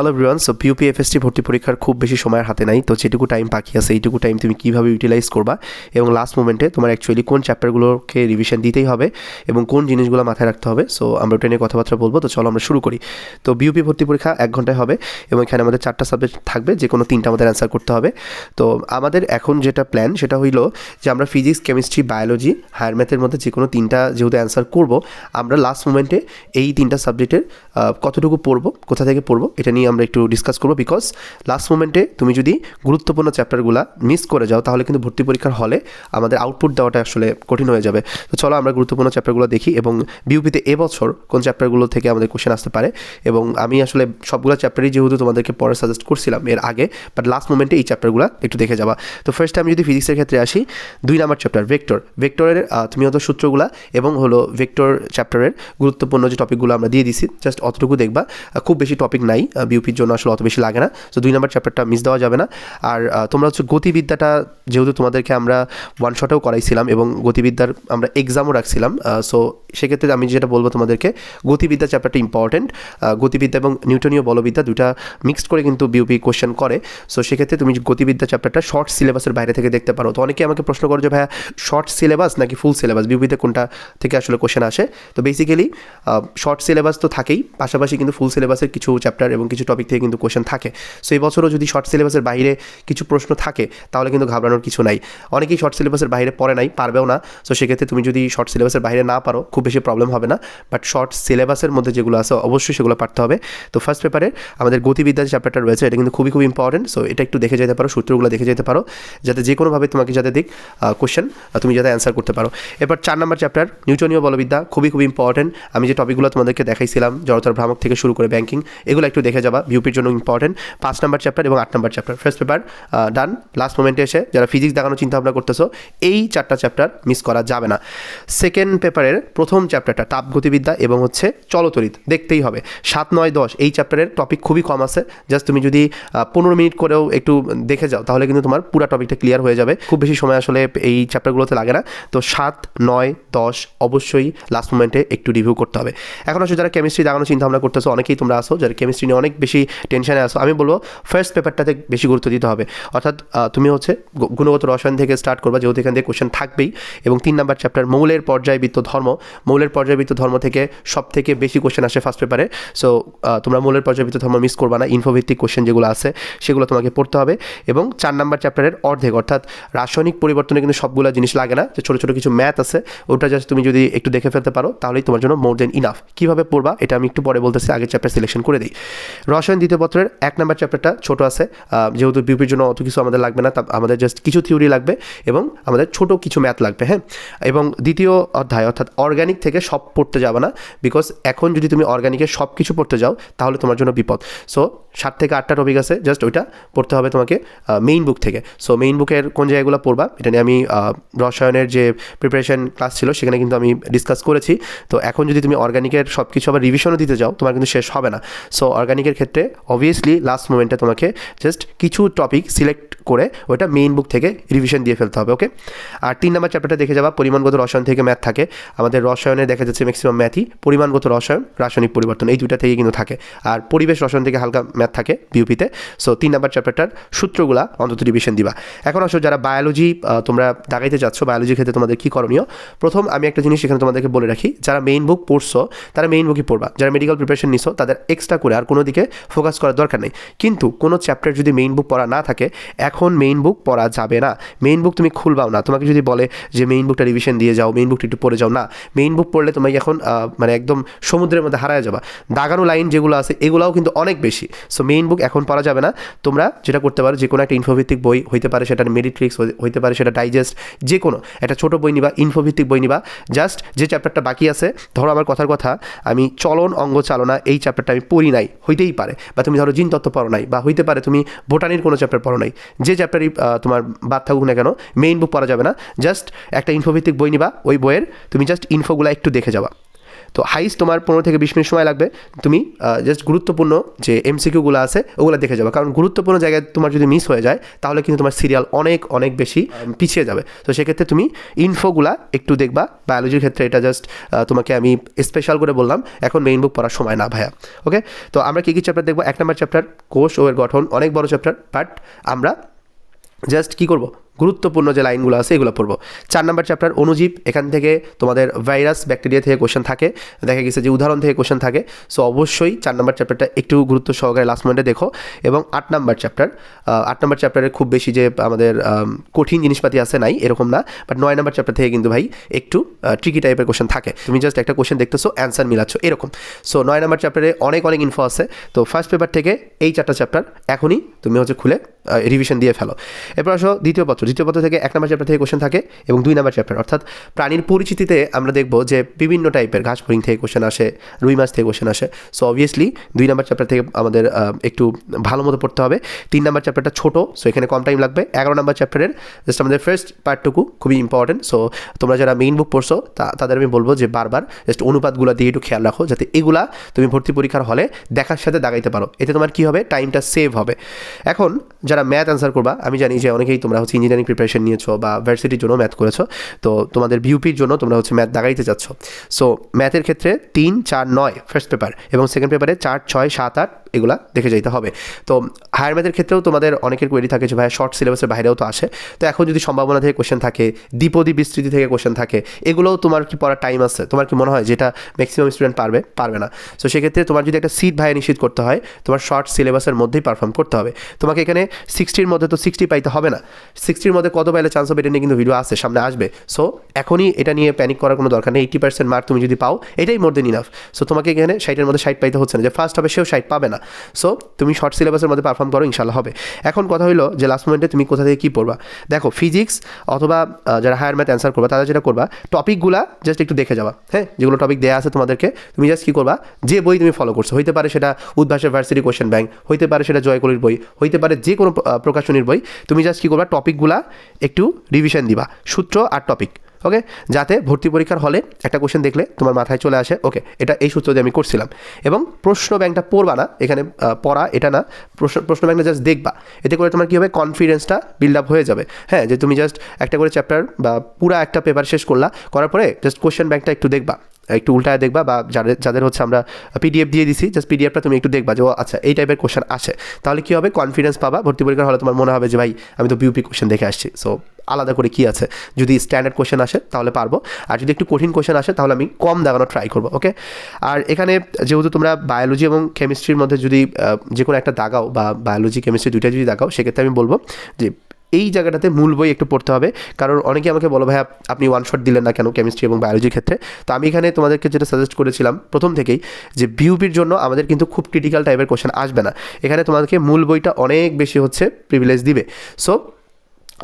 Hello everyone so পিউপি FST ভর্তি পরীক্ষার খুব বেশি সময়ের হাতে নাই, তো যেটুকু টাইম বাকি আছে, এইটুকু টাইম তুমি কীভাবে ইউটিলাইজ করবা এবং লাস্ট মোমেন্টে তোমার অ্যাকচুয়ালি কোন চ্যাপ্টারগুলোকে রিভিশন দিতেই হবে এবং কোন জিনিসগুলো মাথায় রাখতে হবে সো আমরা ওটা নিয়ে কথাবার্তা বলব, তো চলো আমরা শুরু করি। তো বিউপি ভর্তি পরীক্ষা এক ঘন্টায় হবে এবং এখানে আমাদের চারটা সাবজেক্ট থাকবে যে কোনো তিনটা আমাদের অ্যান্সার করতে হবে। তো আমাদের এখন যেটা প্ল্যান সেটা হইল যে আমরা ফিজিক্স কেমিস্ট্রি বায়োলজি হায়ার ম্যাথের মধ্যে যে কোনো তিনটা যেহেতু অ্যান্সার করব, আমরা লাস্ট মোমেন্টে এই তিনটা সাবজেক্টের কতটুকু পড়ব, কোথা থেকে পড়ব, এটা নিয়ে আমরা একটু ডিসকাস করব বিকজ লাস্ট মোমেন্টে তুমি যদি গুরুত্বপূর্ণ চ্যাপ্টারগুলো মিস করে যাও, তাহলে কিন্তু ভর্তি পরীক্ষার হলে আমাদের আউটপুট দেওয়াটা আসলে কঠিন হয়ে যাবে। তো চলো আমরা গুরুত্বপূর্ণ চ্যাপ্টারগুলো দেখি এবং বিউপিতে এবছর কোন চ্যাপ্টারগুলো থেকে আমাদের কোশ্চেন আসতে পারে এবং আমি আসলে সবগুলো চ্যাপ্টারই যেহেতু তোমাদেরকে পরে সাজেস্ট করছিলাম এর আগে বাট লাস্ট মোমেন্টে এই চ্যাপ্টারগুলো একটু দেখে যাবা। তো ফার্স্ট আমি যদি ফিজিক্সের ক্ষেত্রে আসি, দুই নাম্বার চ্যাপ্টার ভেক্টর ভেক্টরের তুমি হয়তো সূত্রগুলা এবং হলো ভেক্টর চ্যাপ্টারের গুরুত্বপূর্ণ যে টপিকগুলো আমরা দিয়ে দিছি জাস্ট অতটুকু দেখবা। খুব বেশি টপিক নাই বিউপির জন্য আসলে অত বেশি লাগে না। তো দুই নাম্বার চ্যাপ্টারটা মিস দেওয়া যাবে না। আর তোমরা হচ্ছে গতিবিদ্যাটা যেহেতু তোমাদেরকে আমরা ওয়ান শটেও করাইছিলাম এবং গতিবিদ্যার আমরা এক্সামও রাখছিলাম সো সেক্ষেত্রে আমি যেটা বলব তোমাদেরকে, গতিবিদ্যা চ্যাপ্টারটা ইম্পর্টেন্ট গতিবিদ্যা এবং নিউটনীয় বলবিদ্যা দুটা মিক্সড করে কিন্তু বিউপি কোশ্চেন করে। সো সেক্ষেত্রে তুমি গতিবিদ্যা চ্যাপ্টারটা শর্ট সিলেবাসের বাইরে থেকে দেখতে পারো। তো অনেকে আমাকে প্রশ্ন করো যে, ভাইয়া শর্ট সিলেবাস নাকি ফুল সিলেবাস বিউপিতে কোনটা থেকে আসলে কোশ্চেন আসে? তো বেসিক্যালি শর্ট সিলেবাস তো থাকেই, পাশাপাশি কিন্তু ফুল সিলেবাসের কিছু চ্যাপ্টার এবং কিছু টপিক থেকে কিন্তু কোশ্চেন থাকে। সো এই বছরও যদি শর্ট সিলেবাসের বাইরে কিছু প্রশ্ন থাকে, তাহলে কিন্তু ঘাবড়ানোর কিছু নাই। অনেকেই শর্ট সিলেবাসের বাইরে পড়ে নাই, পারবেও না। সো সেক্ষেত্রে তুমি যদি শর্ট সিলেবাসের বাইরে না পারো, খুব বেশি প্রবলেম হবে না। বাট শর্ট সিলেবাসের মধ্যে যেগুলো আছে, অবশ্যই সেগুলো পারতে হবে। তো ফার্স্ট পেপারে আমাদের গতিবিদ্যার যে চ্যাপ্টারটা রয়েছে, এটা কিন্তু খুবই খুব ইম্পর্টেন্ট সো এটা একটু দেখে যেতে পারো, সূত্রগুলো দেখে যেতে পারো, যাতে যে কোনোভাবে তোমাকে যাতে দিক কোশ্চেন তুমি যাতে অ্যান্সার করতে পারো। এরপর চার নম্বর চ্যাপ্টার নিউটনীয় বলবিদ্যা, খুবই খুব ইম্পর্টেন্ট আমি যে টপিকগুলো তোমাদেরকে দেখাইছিলাম, জড়তার ভ্রামক থেকে শুরু করে ব্যাংকিং এগুলো একটু দেখে যাবা বিউপির জন্য ইম্পর্টেন্ট পাঁচ নাম্বার চ্যাপ্টার এবং আট number chapter first paper done last মোমেন্টে এসে যারা ফিজিক্স দেখানোর চিন্তা ভাবনা করতেছো, এই চারটা চ্যাপ্টার মিস করা যাবে না। সেকেন্ড পেপারের প্রথম চ্যাপ্টারটা তাপ গতিবিদ্যা এবং হচ্ছে চলতরিত, দেখতেই হবে। সাত, নয়, দশ, এই চ্যাপ্টারের টপিক খুবই কম আছে। জাস্ট তুমি যদি পনেরো মিনিট করেও একটু দেখে যাও, তাহলে কিন্তু তোমার পুরো টপিকটা ক্লিয়ার হয়ে যাবে। খুব বেশি সময় আসলে এই চ্যাপ্টারগুলোতে লাগে না। তো সাত, নয়, দশ, অবশ্যই লাস্ট মোমেন্টে একটু রিভিউ করতে হবে। এখন আসলে যারা কেমিস্ট্রি দেখানোর চিন্তা ভাবনা করতেছো, অনেকেই তোমরা আসো যারা কেমিস্ট্রি নিয়ে অনেক বেশি টেনশানে আসো আমি বলব ফার্স্ট পেপারটাতে বেশি গুরুত্ব দিতে হবে। অর্থাৎ তুমি হচ্ছে গুণগত রসায়ন থেকে স্টার্ট করবা, যেহেতু এখান থেকে কোশ্চেন থাকবেই এবং তিন নাম্বার চ্যাপ্টার মৌলের পর্যায়বৃত্ত ধর্ম, মৌলের পর্যায়বৃত্ত ধর্ম থেকে সব থেকে বেশি কোশ্চেন আসে ফার্স্ট পেপারে সো তোমরা মৌলের পর্যায়বৃত্ত ধর্ম মিস করবা না ইনফোভিত্তিক কোশ্চেন যেগুলো আছে, সেগুলো তোমাকে পড়তে হবে এবং চার নাম্বার চ্যাপ্টারের অর্ধেক, অর্থাৎ রাসায়নিক পরিবর্তনে কিন্তু সবগুলো জিনিস লাগে না, যে ছোটো ছোটো কিছু ম্যাথ আছে, ওটা জাস্ট তুমি যদি একটু দেখে ফেলতে পারো, তাহলেই তোমার জন্য মোর দেন ইনাফ কীভাবে পড়বা, এটা আমি একটু পরে বলতেছি, আগের চ্যাপ্টার সিলেকশন করে দিই। রসায়ন দ্বিতীয় পত্রের এক নাম্বার চ্যাপ্টারটা ছোট আছে। যেহেতু বিউপির জন্য অত কিছু আমাদের লাগবে না আমাদের জাস্ট কিছু থিওরি লাগবে এবং আমাদের ছোট কিছু ম্যাথ লাগবে হ্যাঁ? এবং দ্বিতীয় অধ্যায়, অর্থাৎ অর্গানিক থেকে সব পড়তে যাবে না বিকজ এখন যদি তুমি অর্গানিকের সব কিছু পড়তে যাও, তাহলে তোমার জন্য বিপদ। সো সাত থেকে আটটা টপিক আছে জাস্ট ওইটা পড়তে হবে তোমাকে মেইন বুক থেকে। সো মেইন বুকের কোন জায়গাগুলো পড়বা, এটা নিয়ে আমি রসায়নের যে প্রিপারেশন ক্লাস ছিল, সেখানে কিন্তু আমি ডিসকাস করেছি। তো এখন যদি তুমি অর্গানিকের সব কিছু আবার রিভিশনও দিতে যাও, তোমার কিন্তু শেষ হবে না। সো অর্গানিকের ক্ষেত্রে অবভিয়াসলি লাস্ট মোমেন্টে তোমাকে জাস্ট কিছু টপিক সিলেক্ট করে ওটা মেইন বুক থেকে রিভিশন দিয়ে ফেলতে হবে ওকে আর তিন নম্বর চ্যাপ্টারটা দেখে যাবা, পরিমাণগত রসায়ন থেকে ম্যাথ থাকে। আমাদের রসায়নে দেখা যাচ্ছে ম্যাক্সিমাম ম্যাথই পরিমাণগত রসায়ন, রাসায়নিক পরিবর্তন, এই দুইটা থেকে কিন্তু থাকে। আর পরিবেশ রসায়ন থেকে হালকা ম্যাথ থাকে বিউপিতে সো তিন নম্বর চ্যাপ্টারটার সূত্রগুলা অন্তত রিভিশন দিবা। এখন আসো, যারা বায়োলজি তোমরা দাগাইতে যাচ্ছ বায়োলজি ক্ষেত্রে তোমাদের কী করণীয়? প্রথম আমি একটা জিনিস এখানে তোমাদেরকে বলে রাখি, যারা মেইন বুক পড়ছো, তারা মেইন বুকই পড়বা। যারা মেডিকেল প্রিপারেশন নিছো, তাদের এক্সট্রা করে আর কোনো দিকে ফোকাস করার দরকার নেই। কিন্তু কোনো চ্যাপ্টার যদি মেইন বুক পড়া না থাকে, এখন মেইন বুক পড়া যাবে না। মেইন বুক তুমি খুলবাও না। তোমাকে যদি বলে যে মেইন বুকটা রিভিশন দিয়ে যাও মেইন বুকটা একটু পড়ে যাও, না। মেইন বুক পড়লে তুমি এখন মানে একদম সমুদ্রের মধ্যে হারায় যাবা। দাগানো লাইন যেগুলো আছে, এগুলাও কিন্তু অনেক বেশি। সো মেইন বুক এখন পড়া যাবে না। তোমরা যেটা করতে পারো যে কোনো একটা ইনফোভিত্তিক বই হইতে পারে, সেটা মেডিট্রিক্স হইতে পারে, সেটা ডাইজেস্ট যে কোনো একটা ছোটো বই নিবা ইনফোভিত্তিক বই নিবা। জাস্ট যে চ্যাপ্টারটা বাকি আছে, ধরো আমার কথার কথা, আমি চলন অঙ্গ চালনা, এই চ্যাপ্টারটা আমি পড়ি নাই, হইতেই পারে বা তুমি ধরো জিন তত্ত্ব পড়ো নাই বা হইতে পারে তুমি বোটানির কোনো চ্যাপ্টার পড়ো নাই, যে চ্যাপ্টারই তোমার বাদ থাকুক না কেন মেইন বুক পড়া যাবে না জাস্ট একটা ইনফোভিত্তিক বই নিবা, ওই বইয়ের, তুমি জাস্ট ইনফোগুলো একটু দেখে যাবা। তো হাইস্ট তোমার পনেরো থেকে বিশ মিনিট সময় লাগবে। তুমি জাস্ট গুরুত্বপূর্ণ যে এমসিকিউগুলো আছে, ওগুলো দেখে যাবে। কারণ গুরুত্বপূর্ণ জায়গায় তোমার যদি মিস হয়ে যায়, তাহলে কিন্তু তোমার সিরিয়াল অনেক অনেক বেশি পিছিয়ে যাবে। তো সেক্ষেত্রে তুমি ইনফোগুলা একটু দেখবা। বায়োলজির ক্ষেত্রে এটা জাস্ট তোমাকে আমি স্পেশাল করে বললাম। এখন মেইন বুক পড়ার সময় না, ভাইয়া। ওকে তো আমরা কী কী চ্যাপ্টার দেখব? এক নম্বর চ্যাপ্টার কোষ ও এর গঠন, অনেক বড় চ্যাপ্টার বাট আমরা জাস্ট কী করব? গুরুত্বপূর্ণ যে লাইনগুলো আছে, এগুলো পড়ব। চার নম্বর চ্যাপ্টার অনুজীব, এখান থেকে তোমাদের ভাইরাস ব্যাকটেরিয়া থেকে কোশ্চেন থাকে, দেখা গেছে যে উদাহরণ থেকে কোশ্চেন থাকে। সো অবশ্যই চার নম্বর চ্যাপ্টারটা একটু গুরুত্ব সহকারে লাস্ট মোমেন্টে দেখো। এবং আট নম্বর চ্যাপ্টার আট নম্বর চ্যাপ্টারে খুব বেশি যে, আমাদের কঠিন জিনিসপাতি আছে নাই, এরকম না। বাট নয় নম্বর চ্যাপ্টার থেকে কিন্তু ভাই একটু ট্রিকি টাইপের কোশ্চেন থাকে। তুমি জাস্ট একটা কোশ্চেন দেখতেছো অ্যান্সার মিলাচ্ছ, এরকম। সো নয় নম্বর চ্যাপ্টারে অনেক অনেক ইনফো আছে। তো ফার্স্ট পেপার থেকে এই চারটা চ্যাপ্টার এখনই তুমি হচ্ছে খুলে রিভিশন দিয়ে ফেলো। এরপর আসো দ্বিতীয় পত্র দ্বিতীয় পত্র থেকে এক নম্বর চ্যাপ্টার থেকে কোশ্চেন থাকে এবং দুই নম্বর চ্যাপ্টার অর্থাৎ প্রাণীর পরিচিতিতে আমরা দেখব যে বিভিন্ন টাইপের ঘাস ফড়িং থেকে কোশ্চেন আসে, রুই মাছ থেকে কোশ্চেন আসে। সো অবভিয়াসলি দুই নম্বর চ্যাপ্টার থেকে আমাদের একটু ভালো মতো পড়তে হবে। তিন নম্বর চ্যাপ্টারটা ছোট সো এখানে কম টাইম লাগবে। এগারো নম্বর চ্যাপ্টারের জাস্ট আমাদের ফার্স্ট পার্টটুকু খুবই ইম্পর্টেন্ট সো তোমরা যারা মেইন বুক পড়ছো, তা- তাদের আমি বলব যে বারবার জাস্ট অনুপাতগুলো দিয়ে একটু খেয়াল রাখো, যাতে এগুলা তুমি ভর্তি পরীক্ষার হলে দেখার সাথে দাগাইতে পারো। এতে তোমার কি হবে? টাইমটা সেভ হবে। এখন যারা ম্যাথ অ্যান্সার করবা, আমি জানি যে অনেকেই তোমরা হচ্ছে ইঞ্জিনিয়ারিং প্রিপারেশন নিয়েছো বা ভার্সিটির জন্য ম্যাথ করেছ, তো তোমাদের বিউপির জন্য তোমরা হচ্ছে ম্যাথ দাগাইতে যাচ্ছ। সো ম্যাথের ক্ষেত্রে তিন, চার, নয় ফার্স্ট পেপার এবং সেকেন্ড পেপারে চার, ছয়, সাত, আট এগুলা দেখে যাইতে হবে। তো হায়ার ম্যাথের ক্ষেত্রেও তোমাদের অনেকের কোয়েরি থাকে যে ভাই শর্ট সিলেবাসের বাইরেও তো আসে। তো এখন যদি সম্ভাবনা থেকে কোশ্চেন থাকে, দ্বিপদী বিস্তৃতি থেকে কোশ্চেন থাকে, এগুলোও তোমার কি পড়ার টাইম আছে? তোমার কি মনে হয় যেটা ম্যাক্সিমাম স্টুডেন্ট পারবে? পারবে না। তো সেক্ষেত্রে তোমার যদি একটা সিট ভাইয়া নিশ্চিত করতে হয়, তোমার শর্ট সিলেবাসের মধ্যেই পারফর্ম করতে হবে। তোমাকে এখানে সিক্সটির মধ্যে তো সিক্সটি পাইতে হবে না। সিক্সটির মধ্যে কত পাইলে চান্স হবে এটা নিয়ে কিন্তু ভিডিও আছে, সামনে আসবে। সো এখনই এটা নিয়ে প্যানিক করার কোনো দরকার নেই। এইটি পার্সেন্ট মার্ক তুমি যদি পাও, এটাই মোর দেন ইনাফ সো তোমাকে এখানে ষাটের মধ্যে ষাট পাইতে হচ্ছে না। যে ফার্স্ট হবে, সেও ষাট পাবে না। সো তুমি শর্ট সিলেবাসের মধ্যে পারফর্ম করো ইনশাল্লাহ হবে। এখন কথা হলো যে লাস্ট মোমেন্টে তুমি কোথা থেকে কী পড়বা? দেখো ফিজিক্স অথবা যারা হায়ার ম্যাথ অ্যান্সার করবা, তারা যেটা করবা টপিকগুলা জাস্ট একটু দেখে যাবা হ্যাঁ? যেগুলো টপিক দেওয়া আছে তোমাদেরকে, তুমি জাস্ট কী করবা? যে বই তুমি ফলো করছ, হইতে পারে সেটা উদ্ভাসের ভার্সিটি কোশ্চেন ব্যাংক হইতে পারে সেটা জয়কলির বই, হইতে পারে যে কোনো প্রকাশনীর বই, তুমি জাস্ট কী করবা? টপিকগুলা একটু রিভিশন দিবা, সূত্র আর টপিক ওকে যাতে ভর্তি পরীক্ষার হলে একটা কোশ্চেন দেখলে তোমার মাথায় চলে আসে। ওকে এটা এই সূত্র দিয়ে আমি করছিলাম। এবং প্রশ্ন ব্যাংকটা পড়বা না, এখানে পড়া, এটা না। প্রশ্ন প্রশ্ন ব্যাংকটা জাস্ট দেখবা। এতে করে তোমার কী হবে? কনফিডেন্সটা বিল্ড আপ হয়ে যাবে। হ্যাঁ যে তুমি জাস্ট একটা করে চ্যাপ্টার বা পুরো একটা পেপার শেষ করলা, করার পরে জাস্ট কোশ্চেন ব্যাংকটা একটু দেখবা। একটু উল্টায় দেখবা বা যাদের যাদের হচ্ছে আমরা পিডিএফ দিয়ে দিছি জাস্ট পিডিএফটা তুমি একটু দেখবা যে, ও আচ্ছা এই টাইপের কোশ্চেন আসে তাহলে কী হবে? কনফিডেন্স পাবা, ভর্তি পরীক্ষার হলে তোমার মনে হবে যে, ভাই, আমি তো বিউপি কোশ্চেন দেখে আসছি। সো আলাদা করে কি আছে? যদি স্ট্যান্ডার্ড কোশ্চেন আসে, তাহলে পারব। আর যদি একটু কঠিন কোশ্চেন আসে, তাহলে আমি কম দাগানো ট্রাই করব ওকে আর এখানে যেহেতু তোমরা বায়োলজি এবং কেমিস্ট্রির মধ্যে যদি যে কোনো একটা দাগাও বা বায়োলজি কেমিস্ট্রি দুইটা যদি দাগাও, সেক্ষেত্রে আমি বলব যে এই জায়গাটাতে মূল বই একটু পড়তে হবে। কারণ অনেকে আমাকে বলো ভাই আপনি ওয়ান শট দিলেন না কেন কেমিস্ট্রি এবং বায়োলজির ক্ষেত্রে? তো আমি এখানে তোমাদেরকে যেটা সাজেস্ট করেছিলাম প্রথম থেকেই, যে বিউপির জন্য আমাদের কিন্তু খুব ক্রিটিক্যাল টাইপের কোশ্চেন আসবে না। এখানে তোমাদেরকে মূল বইটা অনেক বেশি হচ্ছে প্রিভিলেজ দিবে। সো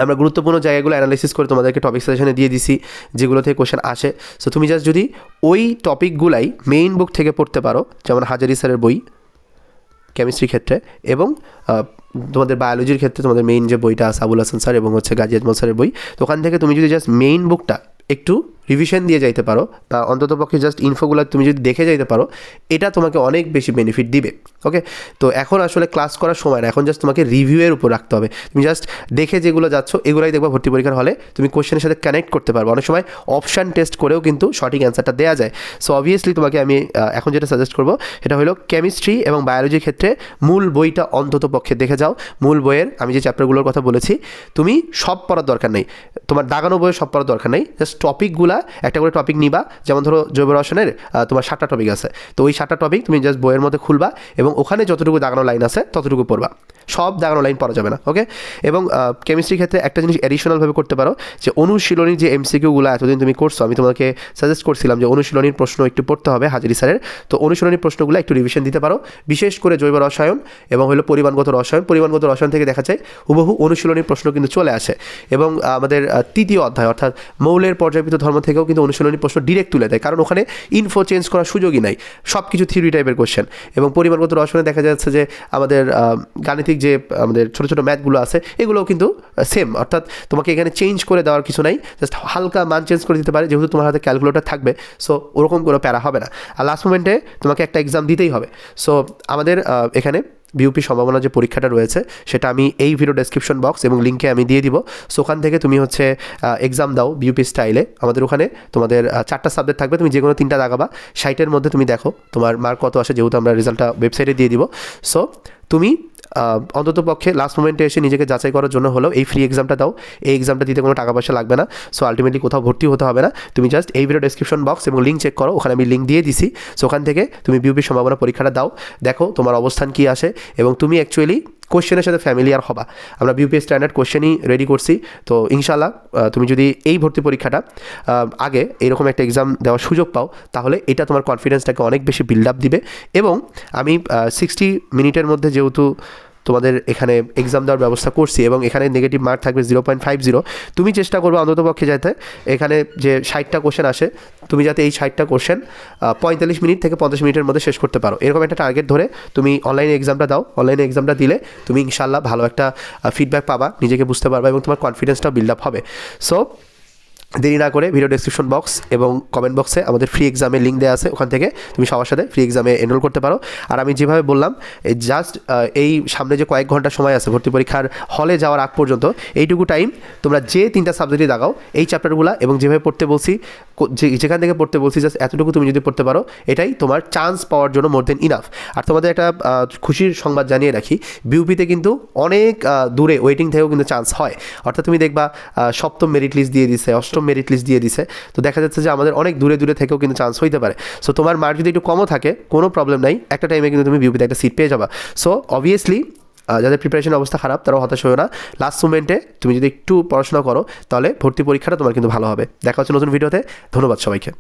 আমরা গুরুত্বপূর্ণ জায়গাগুলো অ্যানালাইসিস করে তোমাদেরকে টপিক সাজেশনে দিয়ে দিছি, যেগুলো থেকে কোশ্চেন আসে। সো তুমি জাস্ট যদি ওই টপিকগুলাই মেইন বুক থেকে পড়তে পারো, যেমন হাজারি স্যারের বই কেমিস্ট্রির ক্ষেত্রে এবং তোমাদের বায়োলজির ক্ষেত্রে তোমাদের মেইন যে বইটা সাবুল হাসান স্যার এবং হচ্ছে গাজী আজমল স্যারের বই, তো ওখান থেকে তুমি যদি জাস্ট মেইন বুকটা একটু রিভিশন দিয়ে যাইতে পারো। বা অন্তত পক্ষে জাস্ট ইনফোগুলো তুমি যদি দেখে যাইতে পারো, এটা তোমাকে অনেক বেশি বেনিফিট দিবে ওকে তো এখন আসলে ক্লাস করার সময় না, এখন জাস্ট তোমাকে রিভিউয়ের উপর রাখতে হবে। তুমি জাস্ট দেখে যেগুলো যাচ্ছ, এগুলাই দেখবা ভর্তি পরীক্ষার হলে তুমি কোশ্চেনের সাথে কানেক্ট করতে পারবে। অনেক সময় অপশান টেস্ট করেও কিন্তু সঠিক অ্যান্সারটা দেওয়া যায়। সো অবভিয়াসলি তোমাকে আমি এখন যেটা সাজেস্ট করব, সেটা হলো কেমিস্ট্রি এবং বায়োলজির ক্ষেত্রে মূল বইটা অন্তত পক্ষে দেখে যাও। মূল বইয়ের আমি যে চ্যাপ্টারগুলোর কথা বলেছি, তুমি সব পড়ার দরকার নেই। তোমার দাগানো বইয়ের সব পড়ার দরকার নেই। জাস্ট টপিকগুলা একটা করে টপিক নিবা। যেমন ধরো জৈব রসায়নের তোমার সাতটা টপিক আছে। তো ওই সাতটা টপিক তুমি জাস্ট বইয়ের মধ্যে খুলবা এবং ওখানে যতটুকু দাগানো লাইন আছে, ততটুকু পড়বা। সব দাগানো লাইন পড়া যাবে না ওকে এবং কেমিস্ট্রির ক্ষেত্রে একটা জিনিস অ্যাডিশনালভাবে করতে পারো যে অনুশীলনীর যে এমসিকিউগুলো এতদিন তুমি করছ, আমি তোমাকে সাজেস্ট করছিলাম যে অনুশীলনীর প্রশ্ন একটু পড়তে হবে হাজারি স্যারের। তো অনুশীলনীর প্রশ্নগুলো একটু রিভিশন দিতে পারো। বিশেষ করে জৈব রসায়ন এবং হলো পরিমাণগত রসায়ন। পরিমাণগত রসায়ন থেকে দেখা যায় হুবহু অনুশীলনীর প্রশ্ন কিন্তু চলে আসে। এবং আমাদের তৃতীয় অধ্যায় অর্থাৎ মৌলের পর্যায়বৃত্ত ধর্ম থেকেও কিন্তু অনুশীলনী প্রশ্ন ডিরেক্ট তুলে দেয়। কারণ ওখানে ইনফো চেঞ্জ করার সুযোগই নাই। সব কিছু থিওরি টাইপের কোশ্চেন এবং পরিমাণগত রসনে দেখা যাচ্ছে যে, আমাদের গাণিতিক যে, আমাদের ছোটো ছোটো ম্যাথগুলো আছে, এগুলোও কিন্তু সেম অর্থাৎ তোমাকে এখানে চেঞ্জ করে দেওয়ার কিছু নাই। জাস্ট হালকা মান চেঞ্জ করে দিতে পারে, যেহেতু তোমার হাতে ক্যালকুলেটর থাকবে। সো ওরকম কোনো প্যারা হবে না। আর লাস্ট মোমেন্টে তোমাকে একটা এক্সাম দিতেই হবে। সো আমাদের এখানে বিউপি সম্ভাবনা যে পরীক্ষাটা রয়েছে, সেটা আমি এই ভিডিও ডেসক্রিপশন বক্স এবং লিঙ্কে আমি দিয়ে দিব। সো ওখান থেকে তুমি হচ্ছে এক্সাম দাও বিউপি স্টাইলে আমাদের ওখানে তোমাদের চারটা সাবজেক্ট থাকবে। তুমি যে কোনো তিনটা দাগাবা। সাইটের মধ্যে তুমি দেখো, তোমার মার্ক কত আসে, যেহেতু আমরা রেজাল্টটা ওয়েবসাইটে দিয়ে দিব। সো তুমি অন্তত পক্ষে লাস্ট মোমেন্টে এসে নিজেকে যাচাই করার জন্য হলেও এই ফ্রি এক্সামটা দাও। এই এক্সামটা দিতে কোনো টাকা পয়সা লাগবে না। সো আলটিমেটলি কোথাও ভর্তি হতে হবে না। তুমি জাস্ট এই ভিডিও ডিসক্রিপশন বক্স এবং লিঙ্ক চেক করো। ওখানে আমি লিঙ্ক দিয়ে দিছি। সো ওখান থেকে তুমি বিউপির সম্ভাবনা পরীক্ষাটা দাও। দেখো তোমার অবস্থান কী আসে। এবং তুমি অ্যাকচুয়ালি কোশ্চেনের সাথে ফ্যামিলিয়ার হবা। আমরা বিউপিএস স্ট্যান্ডার্ড কোশ্চেনই রেডি করছি। তো ইনশাল্লাহ তুমি যদি এই ভর্তি পরীক্ষাটা আগে এরকম একটা এক্সাম দেওয়ার সুযোগ পাও, তাহলে এটা তোমার কনফিডেন্সটাকে অনেক বেশি বিল্ড আপ দিবে। এবং আমি সিক্সটি মিনিটের মধ্যে যেহেতু তোমাদের এখানে এক্সাম দেওয়ার ব্যবস্থা করছি এবং এখানে নেগেটিভ মার্ক থাকবে জিরো পয়েন্ট ফাইভ জিরো তুমি চেষ্টা করবে অন্তত পক্ষে যাতে এখানে যে ষাটটা কোশ্চেন আসে, তুমি যাতে এই ষাটটা কোশ্চেন পঁয়তাল্লিশ মিনিট থেকে পঞ্চাশ মিনিটের মধ্যে শেষ করতে পারো। এরকম একটা টার্গেট ধরে তুমি অনলাইনে এক্সামটা দাও অনলাইনে এক্সামটা দিলে তুমি ইনশাল্লাহ ভালো একটা ফিডব্যাক পাবা, নিজেকে বুঝতে পারবা এবং তোমার কনফিডেন্সটাও বিল্ড আপ হবে। সো দেরি না করে ভিডিও ডেসক্রিপশন বক্স এবং কমেন্ট বক্সে আমাদের ফ্রি এক্সামের লিঙ্ক দেওয়া আছে, ওখান থেকে তুমি সবার সাথে ফ্রি এক্সামে এনরোল করতে পারো। আর আমি যেভাবে বললাম জাস্ট এই সামনে যে কয়েক ঘণ্টা সময় আছে ভর্তি পরীক্ষার হলে যাওয়ার আগ পর্যন্ত, এইটুকু টাইম তোমরা যে তিনটা সাবজেক্টই দাগাও, এই চ্যাপ্টারগুলো এবং যেভাবে পড়তে বলছি যেখান থেকে পড়তে বলছি জাস্ট এতটুকু তুমি যদি পড়তে পারো, এটাই তোমার চান্স পাওয়ার জন্য মোর দেন ইনাফ আর তোমাদের একটা খুশির সংবাদ জানিয়ে রাখি বিউপিতে কিন্তু অনেক দূরে ওয়েটিং থেকেও কিন্তু চান্স হয়। অর্থাৎ তুমি দেখবা সপ্তম মেরিট লিস্ট দিয়ে দিছে, অষ্টম মেরিট লিস্ট দিয়ে দিছে। তো দেখা যাচ্ছে যে আমাদের অনেক দূরে দূরে থেকেও কিন্তু চান্স হইতে পারে। সো তোমার মার্ক যদি একটু কমও থাকে, কোনো প্রবলেম নাই। একটা টাইমে কিন্তু তুমি বিউপিতে একটা সিট পেয়ে যাবা। সো অবভিয়াসলি যাদের প্রিপারেশন অবস্থা খারাপ তারা হতাশ হয়েও না। লাস্ট মোমেন্টে তুমি যদি একটু পড়াশোনা করো, তাহলে ভর্তি পরীক্ষাটা তোমার কিন্তু ভালো হবে। দেখা হচ্ছে নতুন ভিডিওতে ধন্যবাদ সবাইকে।